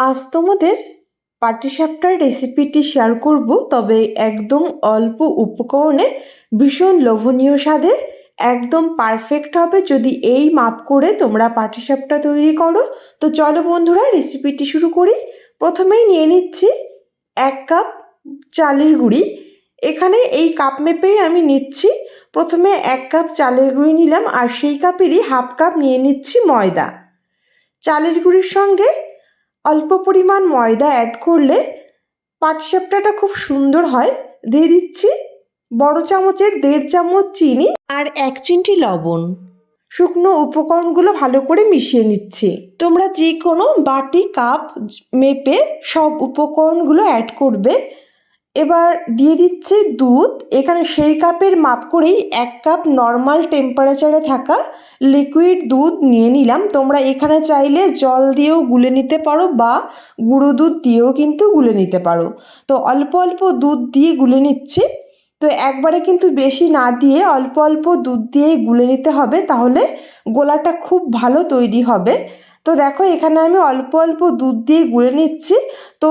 আজ তোমাদের পাটিসাপটার রেসিপিটি শেয়ার করব, তবে একদম অল্প উপকরণে ভীষণ লোভনীয় স্বাদের, একদম পারফেক্ট হবে যদি এই মাপ করে তোমরা পাটিসাপটা তৈরি করো। তো চলো বন্ধুরা রেসিপিটি শুরু করি। প্রথমেই নিয়ে নিচ্ছি এক কাপ চালের গুঁড়ি। এখানে এই কাপ মেপেই আমি নিচ্ছি। প্রথমে এক কাপ চালের গুঁড়ি নিলাম আর সেই কাপেরই হাফ কাপ নিয়ে নিচ্ছি ময়দা। চালের গুঁড়ির সঙ্গে অল্প পরিমাণ ময়দা অ্যাড করলে পাটসাপটাটা খুব সুন্দর হয়। দিয়ে দিচ্ছি বড় চামচের দেড় চামচ চিনি আর এক চিমটি লবণ। শুকনো উপকরণগুলো ভালো করে মিশিয়ে নিচ্ছি। তোমরা যে কোনো বাটি, কাপ, মেপে সব উপকরণগুলো অ্যাড করবে। এবার দিয়ে দিচ্ছে দুধ। এখানে সেই কাপের মাপ করেই এক কাপ নর্মাল টেম্পারেচারে থাকা লিকুইড দুধ নিয়ে নিলাম। তোমরা এখানে চাইলে জল দিয়েও গুলে নিতে পারো বা গুঁড়ো দুধ দিয়েও কিন্তু গুলে নিতে পারো। তো অল্প অল্প দুধ দিয়ে গুলে নিচ্ছি। তো একবারে কিন্তু বেশি না দিয়ে অল্প অল্প দুধ দিয়েই গুলে নিতে হবে, তাহলে গোলাটা খুব ভালো তৈরি হবে। তো দেখো এখানে আমি অল্প অল্প দুধ দিয়ে গুলে নিচ্ছি। তো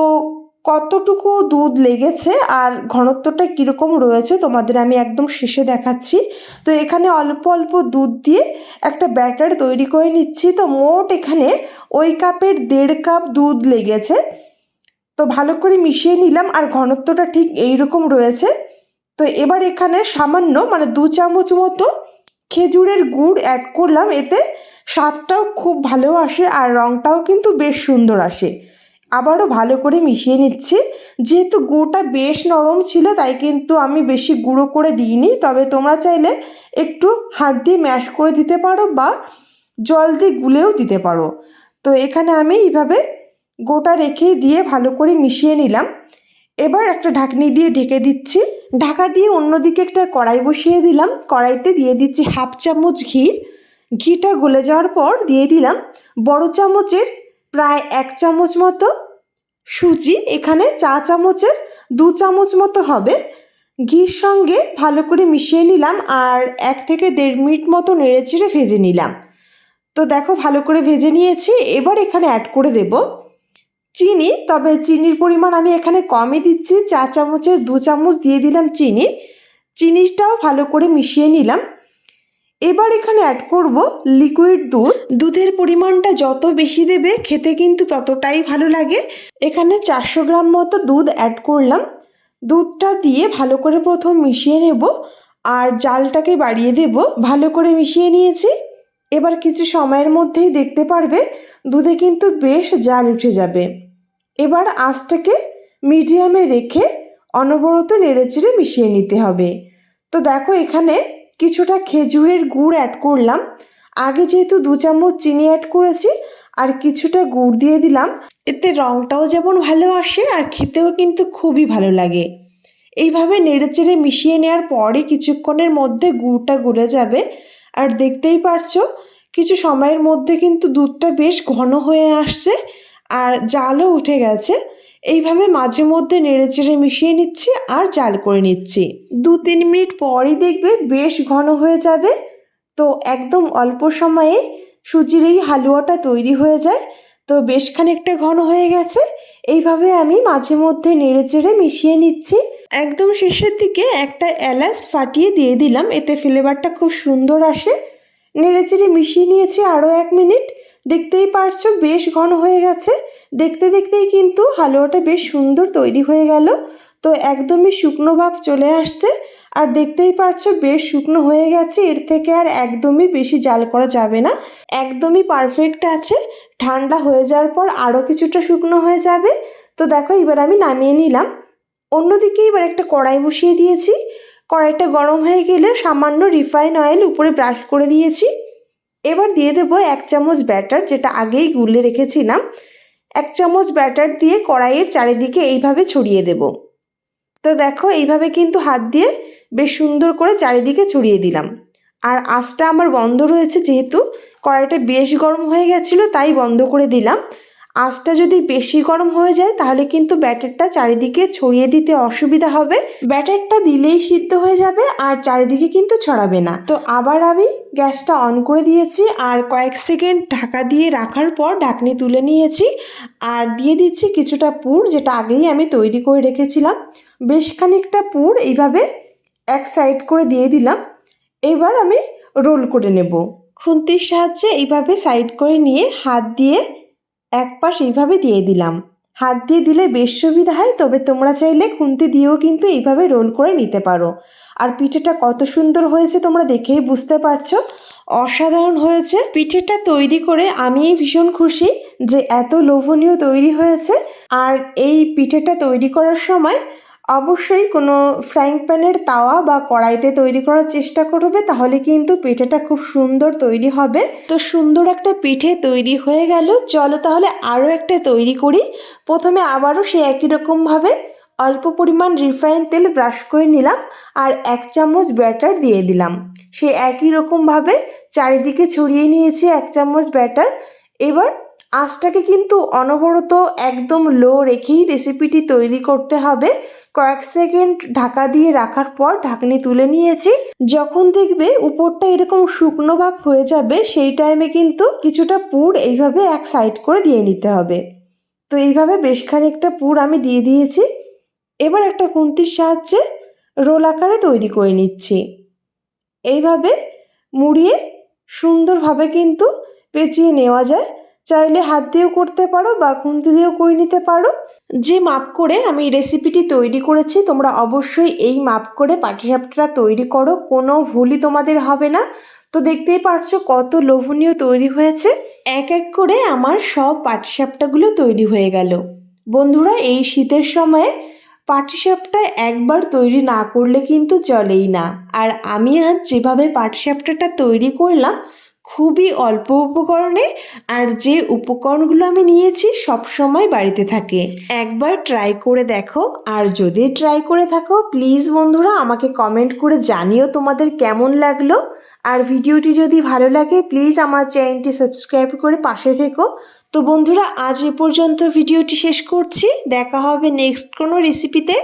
কতটুকু দুধ লেগেছে আর ঘনত্বটা কীরকম রয়েছে তোমাদের আমি একদম শেষে দেখাচ্ছি। তো এখানে অল্প অল্প দুধ দিয়ে একটা ব্যাটার তৈরি করে নিচ্ছি। তো মোট এখানে ওই কাপের দেড় কাপ দুধ লেগেছে। তো ভালো করে মিশিয়ে নিলাম আর ঘনত্বটা ঠিক এই রকম রয়েছে। তো এবার এখানে সামান্য মানে দু চামচ মতো খেজুরের গুড় অ্যাড করলাম। এতে স্বাদটাও খুব ভালো আসে আর রঙটাও কিন্তু বেশ সুন্দর আসে। আবারও ভালো করে মিশিয়ে নিচ্ছি। যেহেতু গুঁড়োটা বেশ নরম ছিল, তাই কিন্তু আমি বেশি গুঁড়ো করে দিইনি। তবে তোমরা চাইলে একটু হাত দিয়ে ম্যাশ করে দিতে পারো বা জল দিয়ে গুলেও দিতে পারো। তো এখানে আমি এইভাবে গোটা রেখে দিয়ে ভালো করে মিশিয়ে নিলাম। এবার একটা ঢাকনি দিয়ে ঢেকে দিচ্ছি। ঢাকা দিয়ে অন্যদিকে একটা কড়াই বসিয়ে দিলাম। কড়াইতে দিয়ে দিচ্ছি হাফ চামচ ঘি। ঘিটা গলে যাওয়ার পর দিয়ে দিলাম বড় চামচের প্রায় এক চামচ মতো সুজি, এখানে চা চামচের দু চামচ মতো হবে। ঘির সঙ্গে ভালো করে মিশিয়ে নিলাম আর এক থেকে দেড় মিনিট মতো নেড়ে চেড়ে ভেজে নিলাম। তো দেখো ভালো করে ভেজে নিয়েছি, এবার এখানে অ্যাড করে দেব চিনি। তবে চিনির পরিমাণ আমি এখানে কমই দিচ্ছি, চা চামচের দু চামচ দিয়ে দিলাম চিনি। চিনিটাও ভালো করে মিশিয়ে নিলাম। এবার এখানে অ্যাড করব লিকুইড দুধ। দুধের পরিমাণটা যত বেশি দেবে, খেতে কিন্তু ততটাই ভালো লাগে। এখানে চারশো গ্রাম মতো দুধ অ্যাড করলাম। দুধটা দিয়ে ভালো করে প্রথম মিশিয়ে নেব। আর জালটাকে বাড়িয়ে দেব। ভালো করে মিশিয়ে নিয়েছি। এবার কিছু সময়ের মধ্যেই দেখতে পারবে, দুধে কিন্তু বেশ জাল উঠে যাবে। এবার আঁচটাকে মিডিয়ামে রেখে অনবরত নেড়েচেড়ে মিশিয়ে নিতে হবে। তো দেখো এখানে কিছুটা খেজুরের গুড় অ্যাড করলাম। আগে যেহেতু দু চামচ চিনি অ্যাড করেছি, আর কিছুটা গুড় দিয়ে দিলাম, এতে রঙটাও যেমন ভালো আসে, আর খেতেও কিন্তু খুবই ভালো লাগে। এইভাবে নেড়েচেড়ে মিশিয়ে নেওয়ার পরে কিছুক্ষণের মধ্যে গুড়টা গলে যাবে। আর দেখতেই পারছ, কিছু সময়ের মধ্যে কিন্তু দুধটা বেশ ঘন হয়ে আসছে, আর জালও উঠে গেছে। এইভাবে মাঝে মধ্যে নেড়েচেড়ে মিশিয়ে নিচ্ছি আর জাল করে নিচ্ছি। দু তিন মিনিট পরই দেখবে বেশ ঘন হয়ে যাবে। তো একদম অল্প সময়ে সুজির এই হালুয়াটা তৈরি হয়ে যায়। তো বেশ খানিকটা ঘন হয়ে গেছে। এইভাবে আমি মাঝে মধ্যে নেড়েচেড়ে মিশিয়ে নিচ্ছি। একদম শেষের দিকে একটা এলাচ ফাটিয়ে দিয়ে দিলাম। এতে ফ্লেভারটা খুব সুন্দর আসে। নেড়েচেড়ে মিশিয়ে নিয়েছি আরও এক মিনিট। দেখতেই পারছ বেশ ঘন হয়ে গেছে। দেখতে দেখতেই কিন্তু হালুয়াটা বেশ সুন্দর তৈরি হয়ে গেল। তো একদমই শুকনো ভাব চলে আসছে। আর দেখতেই পারছ বেশ শুকনো হয়ে গেছে। এর থেকে আর একদমই বেশি জাল করা যাবে না। একদমই পারফেক্ট আছে। ঠান্ডা হয়ে যাওয়ার পর আরও কিছুটা শুকনো হয়ে যাবে। তো দেখো এবার আমি নামিয়ে নিলাম। অন্যদিকে এবার একটা কড়াই বসিয়ে দিয়েছি। কড়াইটা গরম হয়ে গেলে সামান্য রিফাইন অয়েল উপরে ব্রাশ করে দিয়েছি। এবার দিয়ে দেবো এক চামচ ব্যাটার যেটা আগেই গুলে রেখেছিলাম। এক চামচ ব্যাটার দিয়ে কড়াইয়ের চারিদিকে এইভাবে ছড়িয়ে দেব। তো দেখো, এইভাবে কিন্তু হাত দিয়ে বেশ সুন্দর করে চারিদিকে ছড়িয়ে দিলাম। আর আঁচটা আমার বন্ধ রয়েছে যেহেতু, কড়াইটা বেশ গরম হয়ে গেছিল, তাই বন্ধ করে দিলাম। আঁচটা যদি বেশি গরম হয়ে যায়, তাহলে কিন্তু ব্যাটারটা চারিদিকে ছড়িয়ে দিতে অসুবিধা হবে। ব্যাটারটা দিলেই সিদ্ধ হয়ে যাবে আর চারিদিকে কিন্তু ছড়াবে না। তো আবার আমি গ্যাসটা অন করে দিয়েছি আর কয়েক সেকেন্ড ঢাকা দিয়ে রাখার পর ঢাকনি তুলে নিয়েছি আর দিয়ে দিচ্ছি কিছুটা পুর, যেটা আগেই আমি তৈরি করে রেখেছিলাম। বেশ খানিকটা পুর এইভাবে এক সাইড করে দিয়ে দিলাম। এবার আমি রোল করে নেব। খুন্তির সাহায্যে এইভাবে সাইড করে নিয়ে হাত দিয়ে এক পাশ এইভাবে দিয়ে দিলাম। হাত দিয়ে দিলে বেশ সুবিধা হয়, তবে তোমরা চাইলে খুন্তি দিয়েও কিন্তু এইভাবে রোল করে নিতে পারো। আর পিঠেটা কত সুন্দর হয়েছে তোমরা দেখেই বুঝতে পারছ। অসাধারণ হয়েছে। পিঠেটা তৈরি করে আমি ভীষণ খুশি যে এত লোভনীয় তৈরি হয়েছে। আর এই পিঠেটা তৈরি করার সময় অবশ্যই কোনো ফ্রাইং প্যানের তাওয়া বা কড়াইতে তৈরি করার চেষ্টা করবে, তাহলে কিন্তু পিঠেটা খুব সুন্দর তৈরি হবে। তো সুন্দর একটা পিঠে তৈরি হয়ে গেল। চলো তাহলে আরও একটা তৈরি করি। প্রথমে আবারও সে একই রকমভাবে অল্প পরিমাণ রিফাইন তেল ব্রাশ করে নিলাম আর এক চামচ ব্যাটার দিয়ে দিলাম। সে একই রকমভাবে চারিদিকে ছড়িয়ে নিয়েছি এক চামচ ব্যাটার এবার আঁচটাকে কিন্তু অনবরত একদম লো রেখেই রেসিপিটি তৈরি করতে হবে। কয়েক সেকেন্ড ঢাকা দিয়ে রাখার পর ঢাকনি তুলে নিয়েছি। যখন দেখবে উপরটা এরকম শুকনো ভাব হয়ে যাবে, সেই টাইমে কিন্তু কিছুটা পুর এইভাবে এক সাইড করে দিয়ে নিতে হবে। তো এইভাবে বেশ খানিকটা পুর আমি দিয়ে দিয়েছি। এবার একটা খুন্তির সাহায্যে রোল আকারে তৈরি করে নিচ্ছি। এইভাবে মুড়িয়ে সুন্দরভাবে কিন্তু পেঁচিয়ে নেওয়া যায়। চাইলে হাত দিয়েও করতে পারো বা খুন্তি দিয়েও করে নিতে পারো। যে মাপ করে আমি রেসিপিটি তৈরি করেছি, তোমরা অবশ্যই এই মাপ করে পাটিসাপটা তৈরি করো, কোনো ভুলই তোমাদের হবে না। তো দেখতেই পারছ কত লোভনীয় তৈরি হয়েছে। এক এক করে আমার সব পাটিসাপটাগুলো তৈরি হয়ে গেল। বন্ধুরা, এই শীতের সময়ে পাটিসাপটা একবার তৈরি না করলে কিন্তু চলেই না। আর আমি আজ যেভাবে পাটিসাপটাটা তৈরি করলাম খুবই অল্প উপকরণে আর যে উপকরণগুলো আমি নিয়েছি সব সময় বাড়িতে থাকে। একবার ট্রাই করে দেখো। আর যদি ট্রাই করে থাকো প্লিজ বন্ধুরা, আমাকে কমেন্ট করে জানিও তোমাদের কেমন লাগল। আর ভিডিওটি যদি ভালো লাগে প্লিজ আমার চ্যানেলটি সাবস্ক্রাইব করে পাশে থেকো। তো বন্ধুরা, আজ এ পর্যন্ত ভিডিওটি শেষ করছি। দেখা হবে নেক্সট কোনো রেসিপিতে